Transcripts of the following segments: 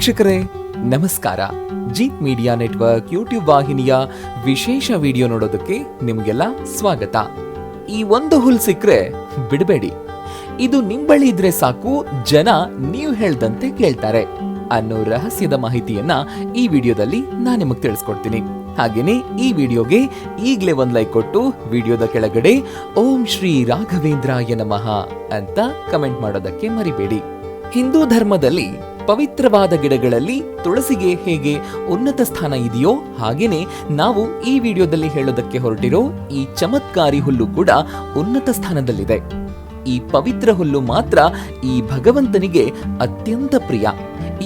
ವೀಕ್ಷಕರೇ, ನಮಸ್ಕಾರ. Jeet media network YouTube ವಾಹಿನಿಯ ವಿಶೇಷ ವಿಡಿಯೋ ನೋಡೋದಕ್ಕೆ ನಿಮ್ಗೆಲ್ಲ ಸ್ವಾಗತ. ಈ ಒಂದು ಹುಲ್ ಸಿಕ್ರೆ ಬಿಡಬೇಡಿ. ಇದು ನಿಂಬಳಿ ಬಳಿ ಇದ್ರೆ ಸಾಕು, ಜನ ನೀವು ಹೇಳ್ದಂತೆ ಕೇಳ್ತಾರೆ ಅನ್ನೋ ರಹಸ್ಯದ ಮಾಹಿತಿಯನ್ನ ಈ ವಿಡಿಯೋದಲ್ಲಿ ನಾನು ನಿಮಗೆ ತಿಳಿಸ್ಕೊಡ್ತೀನಿ. ಹಾಗೇನೆ ಈ ವಿಡಿಯೋಗೆ ಈಗಲೇ ಒಂದ್ ಲೈಕ್ ಕೊಟ್ಟು ವಿಡಿಯೋದ ಕೆಳಗಡೆ ಓಂ ಶ್ರೀ ರಾಘವೇಂದ್ರಾಯ ನಮಃ ಅಂತ ಕಮೆಂಟ್ ಮಾಡೋದಕ್ಕೆ ಮರಿಬೇಡಿ. ಹಿಂದೂ ಧರ್ಮದಲ್ಲಿ ಪವಿತ್ರವಾದ ಗಿಡಗಳಲ್ಲಿ ತುಳಸಿಗೆ ಹೇಗೆ ಉನ್ನತ ಸ್ಥಾನ ಇದೆಯೋ ಹಾಗೇನೆ ನಾವು ಈ ವಿಡಿಯೋದಲ್ಲಿ ಹೇಳೋದಕ್ಕೆ ಹೊರಟಿರೋ ಈ ಚಮತ್ಕಾರಿ ಹುಲ್ಲು ಕೂಡ ಉನ್ನತ ಸ್ಥಾನದಲ್ಲಿದೆ. ಈ ಪವಿತ್ರ ಹುಲ್ಲು ಮಾತ್ರ ಈ ಭಗವಂತನಿಗೆ ಅತ್ಯಂತ ಪ್ರಿಯ.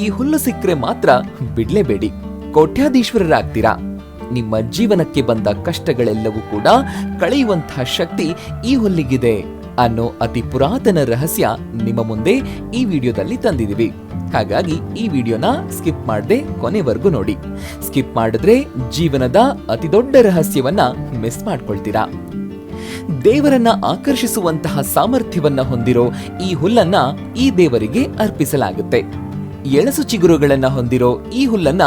ಈ ಹುಲ್ಲು ಸಿಕ್ಕರೆ ಮಾತ್ರ ಬಿಡ್ಲೇಬೇಡಿ. ಕೋಟ್ಯಾಧೀಶ್ವರರಾಗ್ತೀರಾ. ನಿಮ್ಮ ಜೀವನಕ್ಕೆ ಬಂದ ಕಷ್ಟಗಳೆಲ್ಲವೂ ಕೂಡ ಕಳೆಯುವಂತಹ ಶಕ್ತಿ ಈ ಹುಲ್ಲಿಗಿದೆ. ಅನ್ನೋ ಅತಿ ಪುರಾತನ ರಹಸ್ಯ ನಿಮ್ಮ ಮುಂದೆ ಈ ವಿಡಿಯೋದಲ್ಲಿ ತಂದಿದ್ದೀವಿ. ಹಾಗಾಗಿ ಈ ವಿಡಿಯೋನ ಸ್ಕಿಪ್ ಮಾಡದೆ ಕೊನೆವರೆಗೂ ನೋಡಿ. ಸ್ಕಿಪ್ ಮಾಡಿದ್ರೆ ಜೀವನದ ಅತಿ ದೊಡ್ಡ ರಹಸ್ಯವನ್ನ ಮಿಸ್ ಮಾಡ್ಕೊಳ್ತೀರಾ? ದೇವರನ್ನ ಆಕರ್ಷಿಸುವಂತಹ ಸಾಮರ್ಥ್ಯವನ್ನ ಹೊಂದಿರೋ ಈ ಹುಲ್ಲನ್ನ ಈ ದೇವರಿಗೆ ಅರ್ಪಿಸಲಾಗುತ್ತೆ. ಎಳಸು ಚಿಗುರುಗಳನ್ನ ಹೊಂದಿರೋ ಈ ಹುಲ್ಲನ್ನ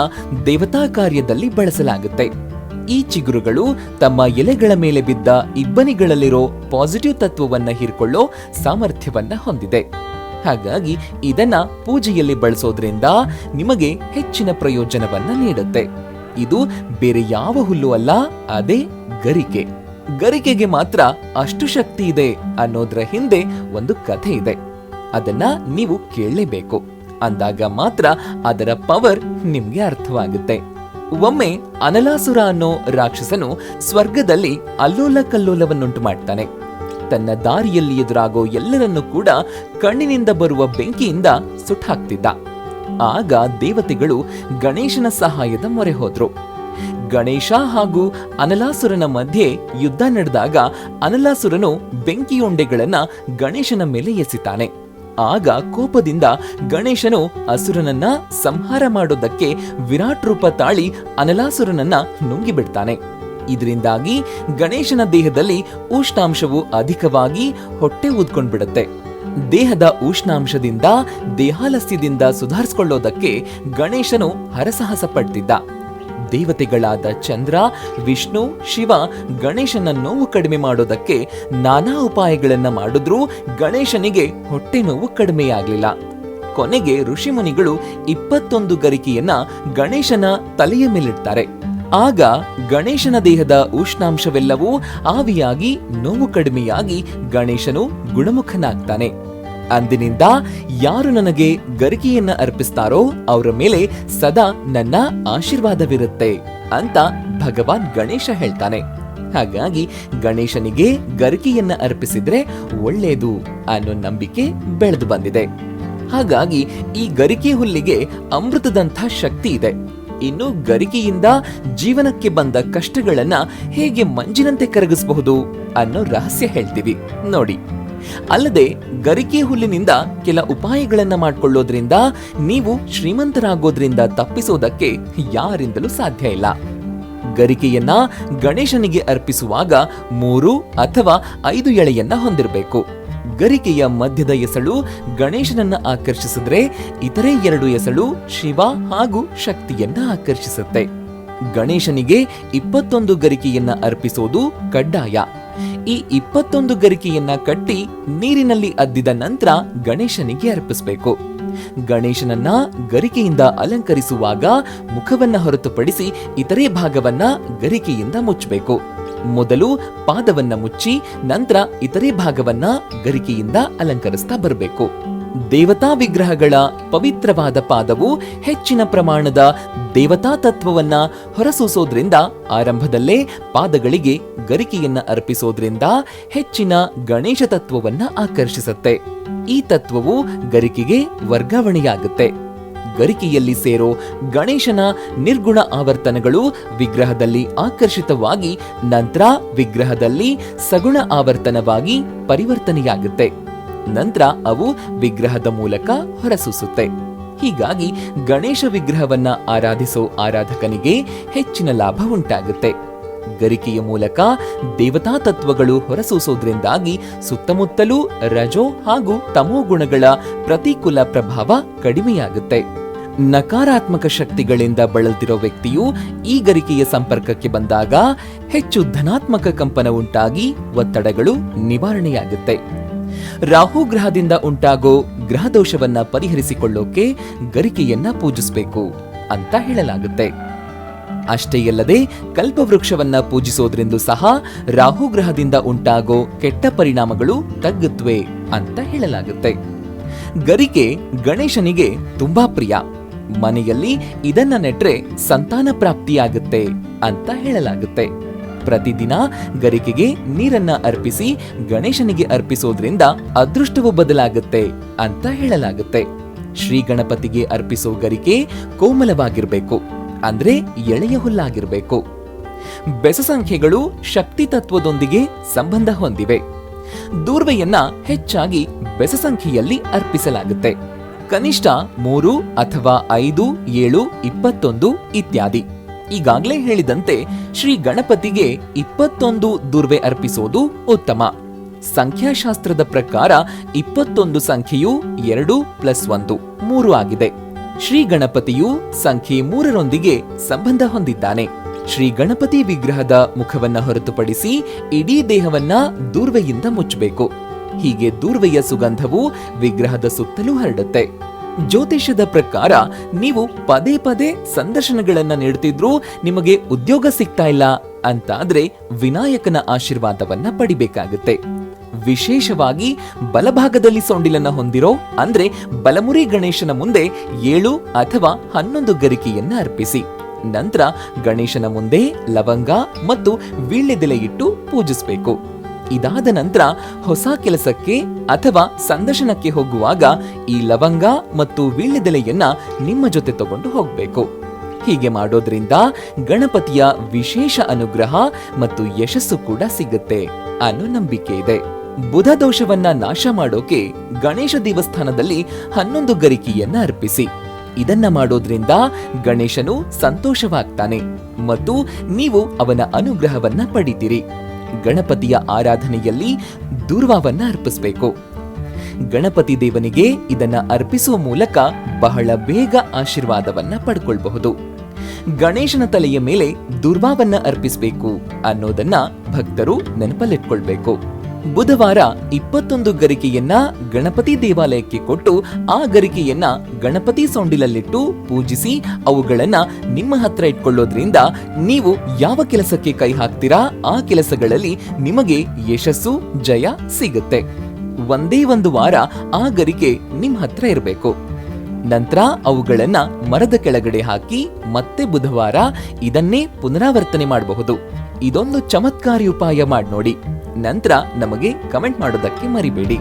ದೇವತಾ ಕಾರ್ಯದಲ್ಲಿ ಬಳಸಲಾಗುತ್ತೆ. ಈ ಚಿಗುರುಗಳು ತಮ್ಮ ಎಲೆಗಳ ಮೇಲೆ ಬಿದ್ದ ಇಬ್ಬನಿಗಳಲ್ಲಿರೋ ಪಾಸಿಟಿವ್ ತತ್ವವನ್ನ ಹೀರ್ಕೊಳ್ಳೋ ಸಾಮರ್ಥ್ಯವನ್ನ ಹೊಂದಿದೆ. ಹಾಗಾಗಿ ಇದನ್ನ ಪೂಜೆಯಲ್ಲಿ ಬಳಸೋದ್ರಿಂದ ನಿಮಗೆ ಹೆಚ್ಚಿನ ಪ್ರಯೋಜನವನ್ನ ನೀಡುತ್ತೆ. ಇದು ಬೇರೆ ಯಾವ ಹುಲ್ಲು ಅಲ್ಲ, ಅದೇ ಗರಿಕೆ. ಗರಿಕೆಗೆ ಮಾತ್ರ ಅಷ್ಟು ಶಕ್ತಿ ಇದೆ ಅನ್ನೋದ್ರ ಹಿಂದೆ ಒಂದು ಕಥೆ ಇದೆ. ಅದನ್ನ ನೀವು ಕೇಳಲೇಬೇಕು. ಅಂದಾಗ ಮಾತ್ರ ಅದರ ಪವರ್ ನಿಮ್ಗೆ ಅರ್ಥವಾಗುತ್ತೆ. ಒಮ್ಮೆ ಅನಲಾಸುರ ಅನ್ನೋ ರಾಕ್ಷಸನು ಸ್ವರ್ಗದಲ್ಲಿ ಅಲ್ಲೋಲ ಕಲ್ಲೋಲವನ್ನುಂಟು ಮಾಡ್ತಾನೆ ತನ್ನ ದಾರಿಯಲ್ಲಿ ಎದುರಾಗೋ ಎಲ್ಲರನ್ನೂ ಕೂಡ ಕಣ್ಣಿನಿಂದ ಬರುವ ಬೆಂಕಿಯಿಂದ ಸುಟ್ಟಾಕ್ತಿದ್ದ. ಆಗ ದೇವತೆಗಳು ಗಣೇಶನ ಸಹಾಯದ ಮೊರೆ ಹೋದ್ರು. ಗಣೇಶ ಹಾಗೂ ಅನಲಾಸುರನ ಮಧ್ಯೆ ಯುದ್ಧ ನಡೆದಾಗ ಅನಲಾಸುರನು ಬೆಂಕಿಯೊಂಡೆಗಳನ್ನ ಗಣೇಶನ ಮೇಲೆ ಎಸಿತಾನೆ. ಆಗ ಕೋಪದಿಂದ ಗಣೇಶನು ಅಸುರನನ್ನ ಸಂಹಾರ ಮಾಡೋದಕ್ಕೆ ವಿರಾಟ್ ರೂಪ ತಾಳಿ ಅನಲಾಸುರನನ್ನ ನುಂಗಿಬಿಡ್ತಾನೆ. ಇದರಿಂದಾಗಿ ಗಣೇಶನ ದೇಹದಲ್ಲಿ ಉಷ್ಣಾಂಶವು ಅಧಿಕವಾಗಿ ಹೊಟ್ಟೆ ಊದ್ಕೊಂಡ್ಬಿಡುತ್ತೆ. ದೇಹದ ಉಷ್ಣಾಂಶದಿಂದ ದೇಹಾಲಸ್ಯದಿಂದ ಸುಧಾರಿಸಿಕೊಳ್ಳೋದಕ್ಕೆ ಗಣೇಶನು ಹರಸಾಹಸ ಪಡ್ತಿದ್ದ. ದೇವತೆಗಳಾದ ಚಂದ್ರ, ವಿಷ್ಣು, ಶಿವ ಗಣೇಶನ ನೋವು ಕಡಿಮೆ ಮಾಡೋದಕ್ಕೆ ನಾನಾ ಉಪಾಯಗಳನ್ನ ಮಾಡಿದ್ರೂ ಗಣೇಶನಿಗೆ ಹೊಟ್ಟೆ ನೋವು ಕಡಿಮೆಯಾಗಲಿಲ್ಲ. ಕೊನೆಗೆ ಋಷಿಮುನಿಗಳು ಇಪ್ಪತ್ತೊಂದು ಗರಿಕೆಯನ್ನ ಗಣೇಶನ ತಲೆಯ ಮೇಲಿಡ್ತಾರೆ. ಆಗ ಗಣೇಶನ ದೇಹದ ಉಷ್ಣಾಂಶವೆಲ್ಲವೂ ಆವಿಯಾಗಿ ನೋವು ಕಡಿಮೆಯಾಗಿ ಗಣೇಶನು ಗುಣಮುಖನಾಗ್ತಾನೆ. ಅಂದಿನಿಂದ ಯಾರು ನನಗೆ ಗರಿಕೆಯನ್ನ ಅರ್ಪಿಸ್ತಾರೋ ಅವರ ಮೇಲೆ ಸದಾ ನನ್ನ ಆಶೀರ್ವಾದವಿರುತ್ತೆ ಅಂತ ಭಗವಾನ್ ಗಣೇಶ ಹೇಳ್ತಾನೆ. ಹಾಗಾಗಿ ಗಣೇಶನಿಗೆ ಗರಿಕೆಯನ್ನ ಅರ್ಪಿಸಿದ್ರೆ ಒಳ್ಳೇದು ಅನ್ನೋ ನಂಬಿಕೆ ಬೆಳೆದು ಬಂದಿದೆ. ಹಾಗಾಗಿ ಈ ಗರಿಕೆ ಹುಲ್ಲಿಗೆ ಅಮೃತದಂಥ ಶಕ್ತಿ ಇದೆ. ಇನ್ನು ಗರಿಕೆಯಿಂದ ಜೀವನಕ್ಕೆ ಬಂದ ಕಷ್ಟಗಳನ್ನ ಹೇಗೆ ಮಂಜಿನಂತೆ ಕರಗಿಸಬಹುದು ಅನ್ನೋ ರಹಸ್ಯ ಹೇಳ್ತೀವಿ. ನೋಡಿ. ಅಲ್ಲದೆ ಗರಿಕೆ ಹುಲ್ಲಿನಿಂದ ಕೆಲ ಉಪಾಯಗಳನ್ನ ಮಾಡಿಕೊಳ್ಳೋದ್ರಿಂದ ನೀವು ಶ್ರೀಮಂತರಾಗೋದ್ರಿಂದ ತಪ್ಪಿಸೋದಕ್ಕೆ ಯಾರಿಂದಲೂ ಸಾಧ್ಯ ಇಲ್ಲ. ಗರಿಕೆಯನ್ನ ಗಣೇಶನಿಗೆ ಅರ್ಪಿಸುವಾಗ ಮೂರು ಅಥವಾ ಐದು ಎಳೆಯನ್ನ ಹೊಂದಿರಬೇಕು. ಗರಿಕೆಯ ಮಧ್ಯದ ಎಸಳು ಗಣೇಶನನ್ನ ಆಕರ್ಷಿಸಿದ್ರೆ ಇತರೆ ಎರಡು ಎಸಳು ಶಿವ ಹಾಗೂ ಶಕ್ತಿಯನ್ನ ಆಕರ್ಷಿಸುತ್ತೆ. ಗಣೇಶನಿಗೆ ಇಪ್ಪತ್ತೊಂದು ಗರಿಕೆಯನ್ನ ಅರ್ಪಿಸೋದು ಕಡ್ಡಾಯ. ಈ ಇಪ್ಪತ್ತೊಂದು ಗರಿಕೆಯನ್ನ ಕಟ್ಟಿ ನೀರಿನಲ್ಲಿ ಅದ್ದಿದ ನಂತರ ಗಣೇಶನಿಗೆ ಅರ್ಪಿಸಬೇಕು. ಗಣೇಶನನ್ನ ಗರಿಕೆಯಿಂದ ಅಲಂಕರಿಸುವಾಗ ಮುಖವನ್ನ ಹೊರತುಪಡಿಸಿ ಇತರೆ ಭಾಗವನ್ನ ಗರಿಕೆಯಿಂದ ಮುಚ್ಚಬೇಕು. ಮೊದಲು ಪಾದವನ್ನ ಮುಚ್ಚಿ ನಂತರ ಇತರೆ ಭಾಗವನ್ನ ಗರಿಕೆಯಿಂದ ಅಲಂಕರಿಸ್ತಾ ಬರಬೇಕು. ದೇವತಾ ವಿಗ್ರಹಗಳ ಪವಿತ್ರವಾದ ಪಾದವು ಹೆಚ್ಚಿನ ಪ್ರಮಾಣದ ದೇವತಾ ತತ್ವವನ್ನ ಹೊರಸೂಸೋದ್ರಿಂದ, ಆರಂಭದಲ್ಲೇ ಪಾದಗಳಿಗೆ ಗರಿಕೆಯನ್ನ ಅರ್ಪಿಸೋದ್ರಿಂದ ಹೆಚ್ಚಿನ ಗಣೇಶ ತತ್ವವನ್ನ ಆಕರ್ಷಿಸುತ್ತೆ. ಈ ತತ್ವವು ಗರಿಕೆಗೆ ವರ್ಗಾವಣೆಯಾಗುತ್ತೆ. ಗರಿಕೆಯಲ್ಲಿ ಸೇರೋ ಗಣೇಶನ ನಿರ್ಗುಣ ಆವರ್ತನಗಳು ವಿಗ್ರಹದಲ್ಲಿ ಆಕರ್ಷಿತವಾಗಿ ನಂತರ ವಿಗ್ರಹದಲ್ಲಿ ಸಗುಣ ಆವರ್ತನವಾಗಿ ಪರಿವರ್ತನೆಯಾಗುತ್ತೆ. ನಂತರ ಅವು ವಿಗ್ರಹದ ಮೂಲಕ ಹೊರಸೂಸುತ್ತೆ. ಹೀಗಾಗಿ ಗಣೇಶ ವಿಗ್ರಹವನ್ನ ಆರಾಧಿಸೋ ಆರಾಧಕನಿಗೆ ಹೆಚ್ಚಿನ ಲಾಭ ಉಂಟಾಗುತ್ತೆ. ಗರಿಕೆಯ ಮೂಲಕ ದೇವತಾ ತತ್ವಗಳು ಹೊರಸೂಸೋದ್ರಿಂದಾಗಿ ಸುತ್ತಮುತ್ತಲೂ ರಜೋ ಹಾಗೂ ತಮೋ ಗುಣಗಳ ಪ್ರತಿಕೂಲ ಪ್ರಭಾವ ಕಡಿಮೆಯಾಗುತ್ತೆ. ನಕಾರಾತ್ಮಕ ಶಕ್ತಿಗಳಿಂದ ಬಳಲ್ತಿರೋ ವ್ಯಕ್ತಿಯು ಈ ಗರಿಕೆಯ ಸಂಪರ್ಕಕ್ಕೆ ಬಂದಾಗ ಹೆಚ್ಚು ಧನಾತ್ಮಕ ಕಂಪನ ಉಂಟಾಗಿ ಒತ್ತಡಗಳು ನಿವಾರಣೆಯಾಗುತ್ತೆ. ರಾಹು ಗ್ರಹದಿಂದ ಉಂಟಾಗೋ ಗ್ರಹ ದೋಷವನ್ನ ಪರಿಹರಿಸಿಕೊಳ್ಳೋಕೆ ಗರಿಕೆಯನ್ನ ಪೂಜಿಸಬೇಕು ಅಂತ ಹೇಳಲಾಗುತ್ತೆ. ಅಷ್ಟೇ ಅಲ್ಲದೆ ಕಲ್ಪವೃಕ್ಷವನ್ನ ಪೂಜಿಸೋದ್ರಿಂದ ಸಹ ರಾಹು ಗ್ರಹದಿಂದ ಉಂಟಾಗೋ ಕೆಟ್ಟ ಪರಿಣಾಮಗಳು ತಗ್ಗುತ್ತವೆ ಅಂತ ಹೇಳಲಾಗುತ್ತೆ. ಗರಿಕೆ ಗಣೇಶನಿಗೆ ತುಂಬಾ ಪ್ರಿಯ. ಮನೆಯಲ್ಲಿ ಇದನ್ನ ನೆಟ್ರೆ ಸಂತಾನ ಪ್ರಾಪ್ತಿಯಾಗುತ್ತೆ ಅಂತ ಹೇಳಲಾಗುತ್ತೆ. ಪ್ರತಿದಿನ ಗರಿಕೆಗೆ ನೀರನ್ನ ಅರ್ಪಿಸಿ ಗಣೇಶನಿಗೆ ಅರ್ಪಿಸೋದ್ರಿಂದ ಅದೃಷ್ಟವು ಬದಲಾಗುತ್ತೆ ಅಂತ ಹೇಳಲಾಗುತ್ತೆ. ಶ್ರೀ ಗಣಪತಿಗೆ ಅರ್ಪಿಸೋ ಗರಿಕೆ ಕೋಮಲವಾಗಿರಬೇಕು, ಅಂದ್ರೆ ಎಳೆಯ ಹುಲ್ಲಾಗಿರಬೇಕು. ಬೆಸ ಸಂಖ್ಯೆಗಳು ಶಕ್ತಿ ತತ್ವದೊಂದಿಗೆ ಸಂಬಂಧ ಹೊಂದಿವೆ. ದೂರ್ವೆಯನ್ನ ಹೆಚ್ಚಾಗಿ ಬೆಸ ಸಂಖ್ಯೆಯಲ್ಲಿ ಅರ್ಪಿಸಲಾಗುತ್ತೆ. ಕನಿಷ್ಠ ಮೂರು ಅಥವಾ ಐದು, ಏಳು, ಇಪ್ಪತ್ತೊಂದು ಇತ್ಯಾದಿ. ಈಗಾಗಲೇ ಹೇಳಿದಂತೆ ಶ್ರೀ ಗಣಪತಿಗೆ ಇಪ್ಪತ್ತೊಂದು ದುರ್ವೆ ಅರ್ಪಿಸೋದು ಉತ್ತಮ. ಸಂಖ್ಯಾಶಾಸ್ತ್ರದ ಪ್ರಕಾರ ಇಪ್ಪತ್ತೊಂದು ಸಂಖ್ಯೆಯು ಎರಡು ಪ್ಲಸ್ ಒಂದು, ಮೂರು ಆಗಿದೆ. ಶ್ರೀ ಗಣಪತಿಯು ಸಂಖ್ಯೆ ಮೂರರೊಂದಿಗೆ ಸಂಬಂಧ ಹೊಂದಿದ್ದಾನೆ. ಶ್ರೀ ಗಣಪತಿ ವಿಗ್ರಹದ ಮುಖವನ್ನ ಹೊರತುಪಡಿಸಿ ಇಡೀ ದೇಹವನ್ನ ದೂರ್ವೆಯಿಂದ ಮುಚ್ಚಬೇಕು. ಹೀಗೆ ದೂರ್ವೆಯ ಸುಗಂಧವು ವಿಗ್ರಹದ ಸುತ್ತಲೂ ಹರಡುತ್ತೆ. ಜ್ಯೋತಿಷ್ಯದ ಪ್ರಕಾರ ನೀವು ಪದೇ ಪದೇ ಸಂದರ್ಶನಗಳನ್ನ ನೀಡುತ್ತಿದ್ರೂ ನಿಮಗೆ ಉದ್ಯೋಗ ಸಿಗ್ತಾ ಇಲ್ಲ ಅಂತಾದ್ರೆ ವಿನಾಯಕನ ಆಶೀರ್ವಾದವನ್ನ ಪಡಿಬೇಕಾಗುತ್ತೆ. ವಿಶೇಷವಾಗಿ ಬಲಭಾಗದಲ್ಲಿ ಸೊಂಡಿಲನ್ನ ಹೊಂದಿರೋ, ಅಂದ್ರೆ ಬಲಮುರಿ ಗಣೇಶನ ಮುಂದೆ ಏಳು ಅಥವಾ ಹನ್ನೊಂದು ಗರಿಕೆಯನ್ನ ಅರ್ಪಿಸಿ. ನಂತರ ಗಣೇಶನ ಮುಂದೆ ಲವಂಗ ಮತ್ತು ವೀಳ್ಯದೆಲೆ ಇಟ್ಟು ಪೂಜಿಸಬೇಕು. ಇದಾದ ನಂತರ ಹೊಸ ಕೆಲಸಕ್ಕೆ ಅಥವಾ ಸಂದರ್ಶನಕ್ಕೆ ಹೋಗುವಾಗ ಈ ಲವಂಗ ಮತ್ತು ವೀಳ್ಯದೆಲೆಯನ್ನ ನಿಮ್ಮ ಜೊತೆ ತಗೊಂಡು ಹೋಗಬೇಕು. ಹೀಗೆ ಮಾಡೋದ್ರಿಂದ ಗಣಪತಿಯ ವಿಶೇಷ ಅನುಗ್ರಹ ಮತ್ತು ಯಶಸ್ಸು ಕೂಡ ಸಿಗುತ್ತೆ ಅನ್ನೋ ನಂಬಿಕೆ ಇದೆ. ಬುಧ ದೋಷವನ್ನ ನಾಶ ಮಾಡೋಕೆ ಗಣೇಶ ದೇವಸ್ಥಾನದಲ್ಲಿ ಹನ್ನೊಂದು ಗರಿಕೆಯನ್ನ ಅರ್ಪಿಸಿ. ಇದನ್ನ ಮಾಡೋದ್ರಿಂದ ಗಣೇಶನು ಸಂತೋಷವಾಗ್ತಾನೆ ಮತ್ತು ನೀವು ಅವನ ಅನುಗ್ರಹವನ್ನ ಪಡಿತೀರಿ. ಗಣಪತಿಯ ಆರಾಧನೆಯಲ್ಲಿ ದೂರ್ವಾವನ್ನ ಅರ್ಪಿಸಬೇಕು. ಗಣಪತಿ ದೇವನಿಗೆ ಇದನ್ನ ಅರ್ಪಿಸುವ ಮೂಲಕ ಬಹಳ ಬೇಗ ಆಶೀರ್ವಾದವನ್ನ ಪಡ್ಕೊಳ್ಬಹುದು. ಗಣೇಶನ ತಲೆಯ ಮೇಲೆ ದುರ್ವಾವನ್ನ ಅರ್ಪಿಸಬೇಕು ಅನ್ನೋದನ್ನ ಭಕ್ತರು ನೆನಪಲ್ಲಿಟ್ಕೊಳ್ಬೇಕು. ಬುಧವಾರ ಇಪ್ಪತ್ತೊಂದು ಗರಿಕೆಯನ್ನ ಗಣಪತಿ ದೇವಾಲಯಕ್ಕೆ ಕೊಟ್ಟು ಆ ಗರಿಕೆಯನ್ನ ಗಣಪತಿ ಸೊಂಡಿಲಲ್ಲಿಟ್ಟು ಪೂಜಿಸಿ ಅವುಗಳನ್ನ ನಿಮ್ಮ ಹತ್ರ ಇಟ್ಕೊಳ್ಳೋದ್ರಿಂದ ನೀವು ಯಾವ ಕೆಲಸಕ್ಕೆ ಕೈ ಹಾಕ್ತೀರಾ, ಆ ಕೆಲಸಗಳಲ್ಲಿ ನಿಮಗೆ ಯಶಸ್ಸು, ಜಯ ಸಿಗುತ್ತೆ. ಒಂದೇ ಒಂದು ವಾರ ಆ ಗರಿಕೆ ನಿಮ್ಮ ಹತ್ರ ಇರಬೇಕು. ನಂತರ ಅವುಗಳನ್ನ ಮರದ ಕೆಳಗಡೆ ಹಾಕಿ ಮತ್ತೆ ಬುಧವಾರ ಇದನ್ನೇ ಪುನರಾವರ್ತನೆ ಮಾಡಬಹುದು. ಇದೊಂದು ಚಮತ್ಕಾರಿ ಉಪಾಯ ಮಾಡಿ ನೋಡಿ ನಂತರ ನಮಗೆ ಕಮೆಂಟ್ ಮಾಡೋದಕ್ಕೆ ಮರಿಬೇಡಿ.